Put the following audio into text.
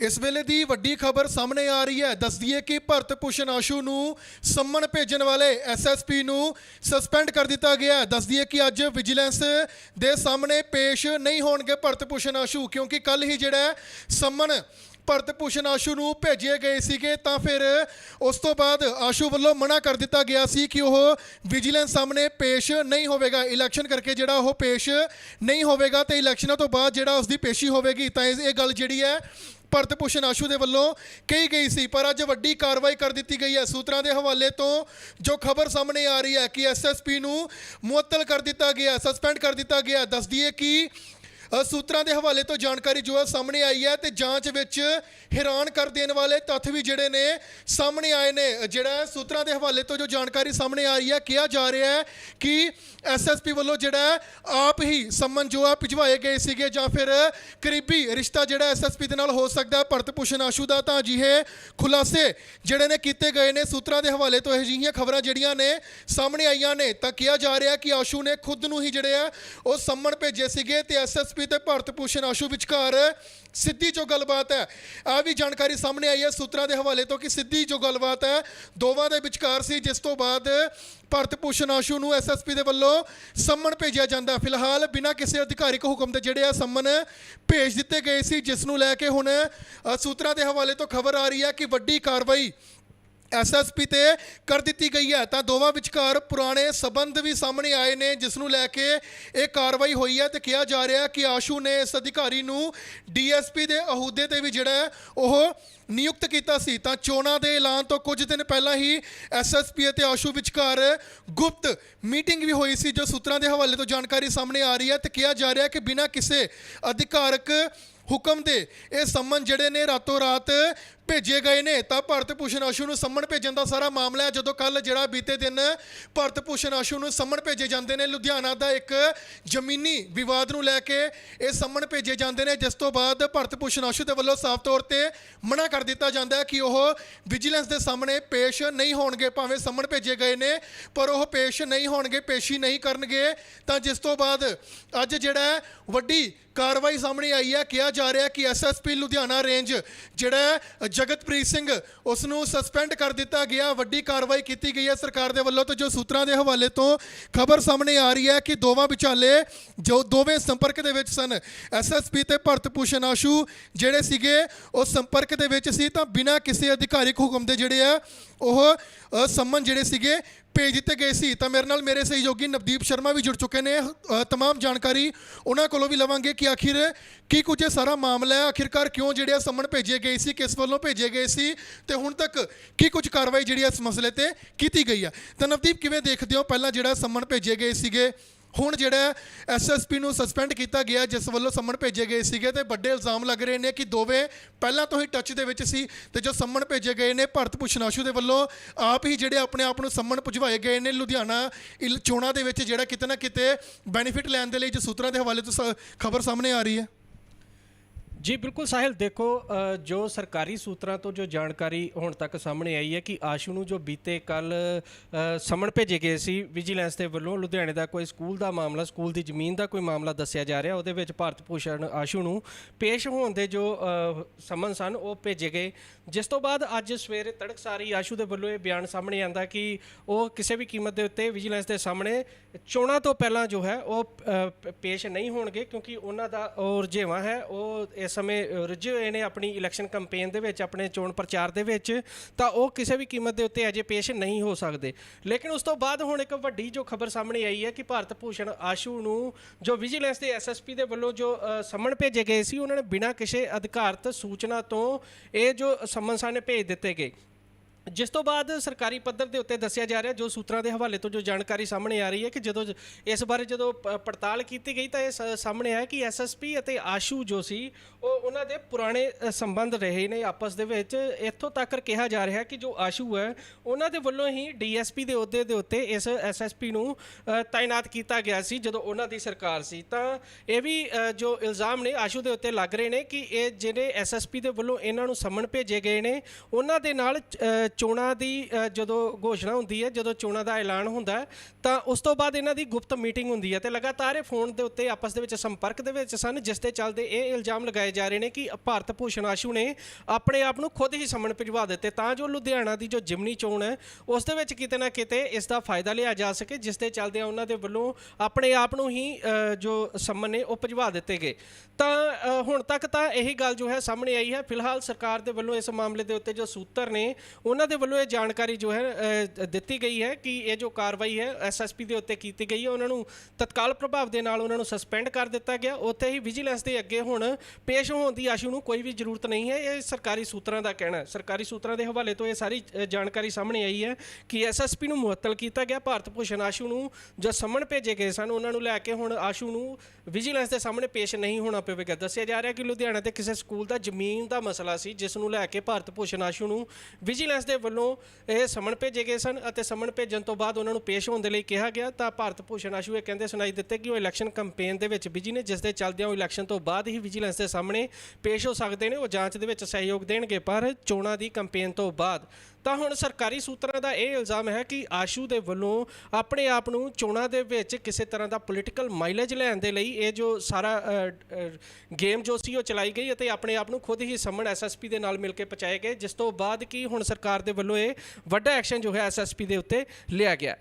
ਇਸ ਵੇਲੇ ਦੀ ਵੱਡੀ ਖਬਰ ਸਾਹਮਣੇ ਆ ਰਹੀ ਹੈ। ਦੱਸਦੀ ਹੈ ਕਿ ਭਰਤ ਭੂਸ਼ਣ ਆਸ਼ੂ ਨੂੰ ਸੰਮਨ ਭੇਜਣ ਵਾਲੇ ਐਸਐਸਪੀ ਨੂੰ ਸਸਪੈਂਡ ਕਰ ਦਿੱਤਾ ਗਿਆ ਹੈ। ਦੱਸਦੀ ਹੈ ਕਿ ਅੱਜ ਵਿਜੀਲੈਂਸ ਦੇ ਸਾਹਮਣੇ ਪੇਸ਼ ਨਹੀਂ ਹੋਣਗੇ ਭਰਤ ਭੂਸ਼ਣ ਆਸ਼ੂ, ਕਿਉਂਕਿ ਕੱਲ ਹੀ ਜਿਹੜਾ ਹੈ ਸੰਮਨ ਭਰਤ ਭੂਸ਼ਣ ਆਸ਼ੂ ਨੂੰ ਭੇਜੇ ਗਏ ਸੀਗੇ, ਤਾਂ ਫਿਰ ਉਸ ਤੋਂ ਬਾਅਦ ਆਸ਼ੂ ਵੱਲੋਂ ਮਨਾ ਕਰ ਦਿੱਤਾ ਗਿਆ ਸੀ ਕਿ ਉਹ ਵਿਜੀਲੈਂਸ ਸਾਹਮਣੇ ਪੇਸ਼ ਨਹੀਂ ਹੋਵੇਗਾ। ਇਲੈਕਸ਼ਨ ਕਰਕੇ ਜਿਹੜਾ ਉਹ ਪੇਸ਼ ਨਹੀਂ ਹੋਵੇਗਾ ਤੇ ਇਲੈਕਸ਼ਨਾਂ ਤੋਂ ਬਾਅਦ ਜਿਹੜਾ ਉਸ ਦੀ ਪੇਸ਼ੀ ਹੋਵੇਗੀ, ਤਾਂ ਇਹ ਗੱਲ ਜਿਹੜੀ ਹੈ ਭਰਤ ਭੂਸ਼ਣ ਆਸ਼ੂ ਦੇ ਵੱਲੋਂ ਕਹੀ ਗਈ ਸੀ, ਪਰ ਅੱਜ ਵੱਡੀ ਕਾਰਵਾਈ ਕਰ ਦਿੱਤੀ ਗਈ ਹੈ। ਸੂਤਰਾਂ ਦੇ ਹਵਾਲੇ ਤੋਂ ਜੋ ਖਬਰ ਸਾਹਮਣੇ ਆ ਰਹੀ ਹੈ ਕਿ ਐਸਐਸਪੀ ਨੂੰ ਮੁਅੱਤਲ ਕਰ ਦਿੱਤਾ ਗਿਆ ਸਸਪੈਂਡ ਕਰ ਦਿੱਤਾ ਗਿਆ। ਦੱਸਦੀ ਹੈ ਕਿ ਸੂਤਰਾਂ ਦੇ ਹਵਾਲੇ ਤੋਂ ਜਾਣਕਾਰੀ ਜੋ ਹੈ ਸਾਹਮਣੇ ਆਈ ਹੈ ਤੇ ਜਾਂਚ ਵਿੱਚ ਹੈਰਾਨ ਕਰ ਦੇਣ ਵਾਲੇ ਤੱਥ ਵੀ ਜਿਹੜੇ ਨੇ ਸਾਹਮਣੇ ਆਏ ਨੇ। ਜਿਹੜਾ ਸੂਤਰਾਂ ਦੇ ਹਵਾਲੇ ਤੋਂ ਜੋ ਜਾਣਕਾਰੀ ਸਾਹਮਣੇ ਆ ਰਹੀ ਹੈ, ਕਿਹਾ ਜਾ ਰਿਹਾ ਹੈ ਕਿ ਐਸਐਸਪੀ ਵੱਲੋਂ ਜਿਹੜਾ ਆਪ ਹੀ ਸੰਮਨ ਜੋ ਹੈ ਭਿਜਵਾਏ ਗਏ ਸੀਗੇ ਜਾਂ ਫਿਰ ਕਰੀਬੀ ਰਿਸ਼ਤਾ ਜਿਹੜਾ ਐਸਐਸਪੀ ਦੇ ਨਾਲ ਹੋ ਸਕਦਾ ਭਰਤ ਭੂਸ਼ਣ ਆਸ਼ੂ ਦਾ ਤਾਂ ਅਜਿਹੇ ਖੁਲਾਸੇ ਜਿਹੜੇ ਨੇ ਕੀਤੇ ਗਏ ਨੇ। ਸੂਤਰਾਂ ਦੇ ਹਵਾਲੇ ਤੋਂ ਅਜਿਹੀਆਂ ਖਬਰਾਂ ਜਿਹੜੀਆਂ ਨੇ ਸਾਹਮਣੇ ਆਈਆਂ ਨੇ ਤਾਂ ਕਿਹਾ ਜਾ ਰਿਹਾ ਕਿ ਆਸ਼ੂ ਨੇ ਖੁਦ ਨੂੰ ਹੀ ਜਿਹੜੇ ਆ ਉਹ ਸੰਮਣ ਭੇਜੇ ਸੀਗੇ ਤੇ ਐਸਐਸਪੀ ਤੇ ਭਰਤ ਭੂਸ਼ਣ ਆਸ਼ੂ ਵਿਚਕਾਰ ਸਿੱਧੀ ਜੋ ਗੱਲਬਾਤ ਹੈ ਆ ਵੀ ਜਾਣਕਾਰੀ ਸਾਹਮਣੇ ਆਈ ਹੈ ਸੂਤਰਾਂ ਦੇ ਹਵਾਲੇ ਤੋਂ ਕਿ ਸਿੱਧੀ ਜੋ ਗੱਲਬਾਤ ਹੈ, ਦੋਵਾਂ ਦੇ ਵਿਚਕਾਰ ਸੀ, ਜਿਸ ਤੋਂ ਬਾਅਦ ਭਾਰਤ ਭੂਸ਼ਣ ਆਸ਼ੂ ਨੂੰ ਐਸਐਸਪੀ ਦੇ ਵੱਲੋਂ ਸੰਮਣ ਭੇਜਿਆ ਜਾਂਦਾ। ਫਿਲਹਾਲ ਬਿਨਾਂ ਕਿਸੇ ਅਧਿਕਾਰਿਕ ਹੁਕਮ ਦੇ ਜਿਹੜੇ ਆ ਸੰਮਨ ਭੇਜ ਦਿੱਤੇ ਗਏ ਸੀ, ਜਿਸ ਨੂੰ ਲੈ ਕੇ ਹੁਣ ਸੂਤਰਾਂ ਦੇ ਹਵਾਲੇ ਤੋਂ ਖਬਰ ਆ ਰਹੀ ਹੈ ਕਿ ਵੱਡੀ ਕਾਰਵਾਈ ਐਸਐਸਪੀ ਤੇ ਕਰ ਦਿੱਤੀ ਗਈ ਹੈ। ਤਾਂ ਦੋਵਾਂ ਵਿਚਕਾਰ ਪੁਰਾਣੇ ਸਬੰਧ ਵੀ ਸਾਹਮਣੇ ਆਏ ਨੇ ਜਿਸ ਨੂੰ ਲੈ ਕੇ ਇਹ ਕਾਰਵਾਈ ਹੋਈ ਹੈ ਤੇ ਕਿਹਾ ਜਾ ਰਿਹਾ ਕਿ ਆਸ਼ੂ ਨੇ ਇਸ ਅਧਿਕਾਰੀ ਨੂੰ ਡੀਐਸਪੀ ਦੇ ਅਹੁਦੇ ਤੇ ਵੀ ਜਿਹੜਾ ਹੈ ਉਹ ਨਿਯੁਕਤ ਕੀਤਾ ਸੀ। ਤਾਂ ਚੋਣਾਂ ਦੇ ਐਲਾਨ ਤੋਂ ਕੁਝ ਦਿਨ ਪਹਿਲਾਂ ਹੀ ਐਸਐਸਪੀ ਅਤੇ ਆਸ਼ੂ ਵਿਚਕਾਰ ਗੁਪਤ ਮੀਟਿੰਗ ਵੀ ਹੋਈ ਸੀ, ਜੋ ਸੂਤਰਾਂ ਦੇ ਹਵਾਲੇ ਤੋਂ ਜਾਣਕਾਰੀ ਸਾਹਮਣੇ ਆ ਰਹੀ ਹੈ ਤੇ ਕਿਹਾ ਜਾ ਰਿਹਾ ਕਿ ਬਿਨਾਂ ਕਿਸੇ ਅਧਿਕਾਰਕ ਹੁਕਮ ਦੇ ਇਹ ਸੰਮਨ ਜਿਹੜੇ ਨੇ ਰਾਤੋਂ ਰਾਤ ਭੇਜੇ ਗਏ ਨੇ, ਤਾਂ ਭਾਰਤ ਭੂਸ਼ਣ ਆਸ਼ੂ ਨੂੰ ਸੰਮਨ ਭੇਜਣ ਦਾ ਸਾਰਾ ਮਾਮਲਾ ਹੈ। ਜਦੋਂ ਕੱਲ ਜਿਹੜਾ ਬੀਤੇ ਦਿਨ ਭਾਰਤ ਭੂਸ਼ਣ ਆਸ਼ੂ ਨੂੰ ਸੰਮਣ ਭੇਜੇ ਜਾਂਦੇ ਨੇ, ਲੁਧਿਆਣਾ ਦਾ ਇੱਕ ਜ਼ਮੀਨੀ ਵਿਵਾਦ ਨੂੰ ਲੈ ਕੇ ਇਹ ਸੰਮਣ ਭੇਜੇ ਜਾਂਦੇ ਨੇ, ਜਿਸ ਤੋਂ ਬਾਅਦ ਭਾਰਤ ਭੂਸ਼ਣ ਆਸ਼ੂ ਦੇ ਵੱਲੋਂ ਸਾਫ਼ ਤੌਰ ਤੇ ਮਨਾ ਕਰ ਦਿੱਤਾ ਜਾਂਦਾ ਹੈ ਕਿ ਉਹ ਵਿਜੀਲੈਂਸ ਦੇ ਸਾਹਮਣੇ ਪੇਸ਼ ਨਹੀਂ ਹੋਣਗੇ, ਭਾਵੇਂ ਸੰਮਣ ਭੇਜੇ ਗਏ ਨੇ, ਪਰ ਉਹ ਪੇਸ਼ ਨਹੀਂ ਹੋਣਗੇ, ਪੇਸ਼ੀ ਨਹੀਂ ਕਰਨਗੇ। ਤਾਂ ਜਿਸ ਤੋਂ ਬਾਅਦ ਅੱਜ ਜਿਹੜਾ ਵੱਡੀ ਕਾਰਵਾਈ ਸਾਹਮਣੇ ਆਈ ਹੈ। ਕਿਹਾ ਜਾ ਰਿਹਾ ਕਿ ਐਸਐਸਪੀ ਲੁਧਿਆਣਾ ਰੇਂਜ ਜਿਹੜਾ ਜਗਤਪ੍ਰੀਤ ਸਿੰਘ ਉਸ ਨੂੰ ਸਸਪੈਂਡ ਕਰ ਦਿੱਤਾ ਗਿਆ। ਵੱਡੀ ਕਾਰਵਾਈ ਕੀਤੀ ਗਈ ਹੈ ਸਰਕਾਰ ਦੇ ਵੱਲੋਂ ਤੇ ਜੋ ਸੂਤਰਾਂ ਦੇ ਹਵਾਲੇ ਤੋਂ ਖਬਰ ਸਾਹਮਣੇ ਆ ਰਹੀ ਹੈ ਕਿ ਦੋਵਾਂ ਵਿਚਾਲੇ ਜੋ ਦੋਵੇਂ ਸੰਪਰਕ ਦੇ ਵਿੱਚ ਸਨ ਐਸਐਸਪੀ ਤੇ ਭਰਤ ਭੂਸ਼ਣ ਆਸ਼ੂ ਜਿਹੜੇ ਸੀਗੇ, ਉਹ ਸੰਪਰਕ ਦੇ ਵਿੱਚ ਸੀ ਤਾਂ ਬਿਨਾਂ ਕਿਸੇ ਅਧਿਕਾਰਿਕ ਹੁਕਮ ਦੇ ਜਿਹੜੇ ਆ, ਉਹ ਸੰਮਨ ਜਿਹੜੇ ਸੀਗੇ ਭੇਜ ਦਿੱਤੇ ਗਏ ਸੀ ਤਾਂ ਮੇਰੇ ਨਾਲ ਮੇਰੇ ਸਹਿਯੋਗੀ ਨਵਦੀਪ ਸ਼ਰਮਾ ਵੀ ਜੁੜ ਚੁੱਕੇ ਨੇ। ਅ, ਤਮਾਮ ਜਾਣਕਾਰੀ ਉਹਨਾਂ ਕੋਲੋਂ ਵੀ ਲਵਾਂਗੇ ਕਿ ਆਖਿਰ ਕੀ ਕੁਝ ਇਹ ਸਾਰਾ ਮਾਮਲਾ ਹੈ ਆਖਿਰਕਾਰ ਕਿਉਂ ਜਿਹੜੇ ਆ ਸੰਮਨ ਭੇਜੇ ਗਏ ਸੀ ਕਿਸ ਵੱਲੋਂ ਭੇਜੇ ਗਏ ਸੀ ਤੇ ਹੁਣ ਤੱਕ ਕੀ ਕੁਝ ਕਾਰਵਾਈ ਜਿਹੜੀ ਆ ਇਸ ਮਸਲੇ ਤੇ ਕੀਤੀ ਗਈ ਆ। ਤਾਂ ਨਵਦੀਪ ਕਿਵੇਂ ਦੇਖਦੇ ਹੋ? ਪਹਿਲਾਂ ਜਿਹੜਾ ਸੰਮਨ ਭੇਜੇ ਗਏ ਸੀਗੇ ਹੁਣ ਜਿਹੜਾ ਐਸਐਸਪੀ ਨੂੰ ਸਸਪੈਂਡ ਕੀਤਾ ਗਿਆ, ਜਿਸ ਵੱਲੋਂ ਸੰਮਣ ਭੇਜੇ ਗਏ ਸੀਗੇ ਤੇ ਵੱਡੇ ਇਲਜ਼ਾਮ ਲੱਗ ਰਹੇ ਨੇ ਕਿ ਦੋਵੇਂ ਪਹਿਲਾਂ ਤੋਂ ਹੀ ਟੱਚ ਦੇ ਵਿੱਚ ਸੀ ਤੇ ਜੋ ਸੰਮਣ ਭੇਜੇ ਗਏ ਨੇ, ਭਰਤ ਭੂਸ਼ਣਾਸ਼ੂ ਦੇ ਵੱਲੋਂ ਆਪ ਹੀ ਜਿਹੜੇ ਆਪਣੇ ਆਪ ਨੂੰ ਸੰਮਣ ਭੁਜਵਾਏ ਗਏ ਨੇ, ਲੁਧਿਆਣਾ ਇਲ- ਚੋਣਾਂ ਦੇ ਵਿੱਚ ਜਿਹੜਾ ਕਿਤੇ ਨਾ ਕਿਤੇ ਬੈਨੀਫਿਟ ਲੈਣ ਦੇ ਲਈ ਜੋ ਸੂਤਰਾਂ ਦੇ ਹਵਾਲੇ ਤੋਂ ਖਬਰ ਸਾਹਮਣੇ ਆ ਰਹੀ ਹੈ। ਜੀ, ਬਿਲਕੁਲ ਸਾਹਿਲ, ਦੇਖੋ ਜੋ ਸਰਕਾਰੀ ਸੂਤਰਾਂ ਤੋਂ ਜੋ ਜਾਣਕਾਰੀ ਹੁਣ ਤੱਕ ਸਾਹਮਣੇ ਆਈ ਹੈ ਕਿ ਆਸ਼ੂ ਨੂੰ ਜੋ ਬੀਤੇ ਕੱਲ ਸਮਣ ਭੇਜੇ ਗਏ ਸੀ, ਵਿਜੀਲੈਂਸ ਦੇ ਵੱਲੋਂ ਲੁਧਿਆਣੇ ਦਾ ਕੋਈ ਸਕੂਲ ਦਾ ਮਾਮਲਾ, ਸਕੂਲ ਦੀ ਜ਼ਮੀਨ ਦਾ ਕੋਈ ਮਾਮਲਾ ਦੱਸਿਆ ਜਾ ਰਿਹਾ, ਉਹਦੇ ਵਿੱਚ ਭਾਰਤ ਭੂਸ਼ਣ ਆਸ਼ੂ ਨੂੰ ਪੇਸ਼ ਹੋਣ ਦੇ ਜੋ ਸਮਨ ਸਨ, ਉਹ ਭੇਜੇ ਗਏ। ਜਿਸ ਤੋਂ ਬਾਅਦ ਅੱਜ ਸਵੇਰੇ ਤੜਕਸਾਰੀ ਆਸ਼ੂ ਦੇ ਵੱਲੋਂ ਇਹ ਬਿਆਨ ਸਾਹਮਣੇ ਆਂਦਾ ਕਿ ਉਹ ਕਿਸੇ ਵੀ ਕੀਮਤ ਦੇ ਉੱਤੇ ਵਿਜੀਲੈਂਸ ਦੇ ਸਾਹਮਣੇ ਚੋਣਾਂ ਤੋਂ ਪਹਿਲਾਂ ਜੋ ਹੈ, ਉਹ ਪੇਸ਼ ਨਹੀਂ ਹੋਣਗੇ ਕਿਉਂਕਿ ਉਹਨਾਂ ਦਾ ਉਹ ਰੁਝੇਵਾਂ ਹੈ, ਉਹ ਇਸ ਸਮੇਂ ਰੁੱਝੇ ਹੋਏ ਨੇ ਆਪਣੀ ਇਲੈਕਸ਼ਨ ਕੈਂਪੇਨ ਦੇ ਵਿੱਚ, ਆਪਣੇ ਚੋਣ ਪ੍ਰਚਾਰ ਦੇ ਵਿੱਚ, ਤਾਂ ਉਹ ਕਿਸੇ ਵੀ ਕੀਮਤ ਦੇ ਉੱਤੇ ਅਜੇ ਪੇਸ਼ ਨਹੀਂ ਹੋ ਸਕਦੇ। ਲੇਕਿਨ ਉਸ ਤੋਂ ਬਾਅਦ ਹੁਣ ਇੱਕ ਵੱਡੀ ਜੋ ਖਬਰ ਸਾਹਮਣੇ ਆਈ ਹੈ ਕਿ ਭਾਰਤ ਭੂਸ਼ਣ ਆਸ਼ੂ ਨੂੰ ਜੋ ਵਿਜੀਲੈਂਸ ਦੇ ਐਸਐਸਪੀ ਦੇ ਵੱਲੋਂ ਜੋ ਸਮਨ ਭੇਜੇ ਗਏ ਸੀ, ਉਹਨਾਂ ਨੇ ਬਿਨਾਂ ਕਿਸੇ ਅਧਿਕਾਰਤ ਸੂਚਨਾ ਤੋਂ ਇਹ ਜੋ ਸਮਨ ਸਾਨੇ ਭੇਜ ਦਿੱਤੇ ਗਏ। ਜਿਸ ਤੋਂ ਬਾਅਦ ਸਰਕਾਰੀ ਪੱਧਰ ਦੇ ਉੱਤੇ ਦੱਸਿਆ ਜਾ ਰਿਹਾ, ਜੋ ਸੂਤਰਾਂ ਦੇ ਹਵਾਲੇ ਤੋਂ ਜੋ ਜਾਣਕਾਰੀ ਸਾਹਮਣੇ ਆ ਰਹੀ ਹੈ ਕਿ ਜਦੋਂ ਇਸ ਬਾਰੇ ਜਦੋਂ ਪੜਤਾਲ ਕੀਤੀ ਗਈ ਤਾਂ ਇਹ ਸਾਹਮਣੇ ਆਇਆ ਕਿ ਐਸਐਸਪੀ ਅਤੇ ਆਸ਼ੂ ਜੋ ਸੀ, ਉਹ ਉਹਨਾਂ ਦੇ ਪੁਰਾਣੇ ਸੰਬੰਧ ਰਹੇ ਨੇ ਆਪਸ ਦੇ ਵਿੱਚ। ਇੱਥੋਂ ਤੱਕ ਕਿਹਾ ਜਾ ਰਿਹਾ ਕਿ ਜੋ ਆਸ਼ੂ ਹੈ, ਉਹਨਾਂ ਦੇ ਵੱਲੋਂ ਹੀ ਡੀਐਸਪੀ ਦੇ ਅਹੁਦੇ ਦੇ ਉੱਤੇ ਇਸ ਐਸਐਸਪੀ ਨੂੰ ਤਾਇਨਾਤ ਕੀਤਾ ਗਿਆ ਸੀ ਜਦੋਂ ਉਹਨਾਂ ਦੀ ਸਰਕਾਰ ਸੀ। ਤਾਂ ਇਹ ਵੀ ਜੋ ਇਲਜ਼ਾਮ ਨੇ ਆਸ਼ੂ ਦੇ ਉੱਤੇ ਲੱਗ ਰਹੇ ਨੇ ਕਿ ਇਹ ਜਿਹੜੇ ਐਸਐਸਪੀ ਦੇ ਵੱਲੋਂ ਇਹਨਾਂ ਨੂੰ ਸੰਮਣ ਭੇਜੇ ਗਏ ਨੇ, ਉਹਨਾਂ ਦੇ ਨਾਲ ਚੋਣਾਂ ਦੀ ਜਦੋਂ ਘੋਸ਼ਣਾ ਹੁੰਦੀ ਹੈ, ਜਦੋਂ ਚੋਣਾਂ ਦਾ ਐਲਾਨ ਹੁੰਦਾ ਤਾਂ ਉਸ ਤੋਂ ਬਾਅਦ ਇਹਨਾਂ ਦੀ ਗੁਪਤ ਮੀਟਿੰਗ ਹੁੰਦੀ ਹੈ ਤੇ ਲਗਾਤਾਰ ਇਹ ਫੋਨ ਦੇ ਉੱਤੇ ਆਪਸ ਦੇ ਵਿੱਚ ਸੰਪਰਕ ਦੇ ਵਿੱਚ ਸਨ, ਜਿਸ ਦੇ ਚੱਲਦੇ ਇਹ ਇਲਜ਼ਾਮ ਲਗਾਏ ਜਾ ਰਹੇ ਨੇ ਕਿ ਭਾਰਤ ਭੂਸ਼ਣ ਆਸ਼ੂ ਨੇ ਆਪਣੇ ਆਪ ਨੂੰ ਖੁਦ ਹੀ ਸਮਣ ਭਿਜਵਾ ਦਿੱਤੇ। ਤਾਂ ਜੋ ਲੁਧਿਆਣਾ ਦੀ ਜੋ ਜਿਮਨੀ ਚੋਣ ਹੈ, ਉਸ ਦੇ ਵਿੱਚ ਕਿਤੇ ਨਾ ਕਿਤੇ ਇਸ ਦਾ ਫਾਇਦਾ ਲਿਆ ਜਾ ਸਕੇ, ਜਿਸ ਦੇ ਚੱਲਦੇ ਉਹਨਾਂ ਦੇ ਵੱਲੋਂ ਆਪਣੇ ਆਪ ਨੂੰ ਹੀ ਜੋ ਸੰਮਨ ਨੇ ਉਹ ਭਿਜਵਾ ਦਿੱਤੇ ਗਏ। ਤਾਂ ਹੁਣ ਤੱਕ ਤਾਂ ਇਹੀ ਗੱਲ ਜੋ ਹੈ ਸਾਹਮਣੇ ਆਈ ਹੈ। ਫਿਲਹਾਲ ਸਰਕਾਰ ਦੇ ਵੱਲੋਂ ਇਸ ਮਾਮਲੇ ਦੇ ਉੱਤੇ ਜੋ ਸੂਤਰ ਨੇ, ਉਹਨਾਂ ਦੇ ਵੱਲੋਂ ਇਹ ਜਾਣਕਾਰੀ ਜੋ ਹੈ ਦਿੱਤੀ ਗਈ ਹੈ ਕਿ ਇਹ ਜੋ ਕਾਰਵਾਈ ਹੈ ਐਸਐਸਪੀ ਦੇ ਉੱਤੇ ਕੀਤੀ ਗਈ ਹੈ। ਉਹਨਾਂ ਨੂੰ ਤਤਕਾਲ ਪ੍ਰਭਾਵ ਦੇ ਨਾਲ ਉਹਨਾਂ ਨੂੰ ਸਸਪੈਂਡ ਕਰ ਦਿੱਤਾ ਗਿਆ। ਉੱਥੇ ਹੀ ਵਿਜੀਲੈਂਸ ਦੇ ਅੱਗੇ ਹੁਣ ਪੇਸ਼ ਹੋਣ ਦੀ ਆਸ਼ੂ ਨੂੰ ਕੋਈ ਵੀ ਜ਼ਰੂਰਤ ਨਹੀਂ ਹੈ। ਇਹ ਸਰਕਾਰੀ ਸੂਤਰਾਂ ਦਾ ਕਹਿਣਾ ਹੈ। ਸਰਕਾਰੀ ਸੂਤਰਾਂ ਦੇ ਹਵਾਲੇ ਤੋਂ ਇਹ ਸਾਰੀ ਜਾਣਕਾਰੀ ਸਾਹਮਣੇ ਆਈ ਹੈ ਕਿ ਐਸਐਸਪੀ ਨੂੰ ਮੁਅੱਤਲ ਕੀਤਾ ਗਿਆ। ਭਾਰਤ ਭੂਸ਼ਣ ਆਸ਼ੂ ਨੂੰ ਜੋ ਸਮਣ ਭੇਜੇ ਗਏ ਸਨ, ਉਹਨਾਂ ਨੂੰ ਲੈ ਕੇ ਹੁਣ ਆਸ਼ੂ ਨੂੰ ਵਿਜੀਲੈਂਸ ਦੇ ਸਾਹਮਣੇ ਪੇਸ਼ ਨਹੀਂ ਹੋਣਾ ਪਵੇਗਾ। ਦੱਸਿਆ ਜਾ ਰਿਹਾ ਕਿ ਲੁਧਿਆਣਾ ਦੇ ਕਿਸੇ ਸਕੂਲ ਦਾ ਜ਼ਮੀਨ ਦਾ ਮਸਲਾ ਸੀ, ਜਿਸ ਨੂੰ ਲੈ ਕੇ ਭਾਰਤ ਭੂਸ਼ਣ ਆਸ਼ੂ ਨੂੰ ਵਿਜੀਲੈਂਸ ਦੇ ਵੱਲੋਂ ਇਹ ਸੰਮਣ ਭੇਜੇ ਗਏ ਸਨ ਅਤੇ ਸੰਮਣ ਭੇਜਣ ਤੋਂ ਬਾਅਦ ਉਹਨਾਂ ਨੂੰ ਪੇਸ਼ ਹੋਣ ਦੇ ਲਈ ਕਿਹਾ ਗਿਆ, ਤਾਂ ਭਾਰਤ ਭੂਸ਼ਣ ਆਸ਼ੂ ਇਹ ਕਹਿੰਦੇ ਸੁਣਾਈ ਦਿੱਤੇ ਕਿ ਉਹ ਇਲੈਕਸ਼ਨ ਕੈਂਪੇਨ ਦੇ ਵਿੱਚ ਬਿਜ਼ੀ ਨੇ ਜਿਸ ਦੇ ਚੱਲਦਿਆਂ ਉਹ ਇਲੈਕਸ਼ਨ ਤੋਂ ਬਾਅਦ ਹੀ ਵਿਜੀਲੈਂਸ ਦੇ ਸਾਹਮਣੇ ਪੇਸ਼ ਹੋ ਸਕਦੇ ਨੇ, ਉਹ ਜਾਂਚ ਦੇ ਵਿੱਚ ਸਹਿਯੋਗ ਦੇਣਗੇ, ਪਰ ਚੋਣਾਂ ਦੀ ਕੈਂਪੇਨ ਤੋਂ ਬਾਅਦ ਤਾਂ ਹੁਣ ਸਰਕਾਰੀ ਸੂਤਰਾਂ ਦਾ ਇਹ ਇਲਜ਼ਾਮ ਹੈ ਕਿ ਆਸ਼ੂ ਦੇ ਵੱਲੋਂ ਆਪਣੇ ਆਪ ਨੂੰ ਚੋਣਾਂ ਦੇ ਵਿੱਚ ਕਿਸੇ ਤਰ੍ਹਾਂ ਦਾ ਪੋਲੀਟੀਕਲ ਮਾਈਲੇਜ ਲੈਣ ਦੇ ਲਈ ਇਹ ਜੋ ਸਾਰਾ ਗੇਮ ਜੋ ਸੀ ਉਹ ਚਲਾਈ ਗਈ ਅਤੇ ਆਪਣੇ ਆਪ ਨੂੰ ਖੁਦ ਹੀ ਸੰਮਣ ਐਸਐਸਪੀ ਦੇ ਨਾਲ ਮਿਲ ਕੇ ਪਹੁੰਚਾਏ ਗਏ, ਜਿਸ ਤੋਂ ਬਾਅਦ ਕੀ ਹੁਣ ਸਰਕਾਰ ਦੇ ਵੱਲੋਂ ਇਹ ਵੱਡਾ ਐਕਸ਼ਨ ਜੋ ਹੈ ਐਸਐਸਪੀ ਦੇ ਉੱਤੇ ਲਿਆ ਗਿਆ।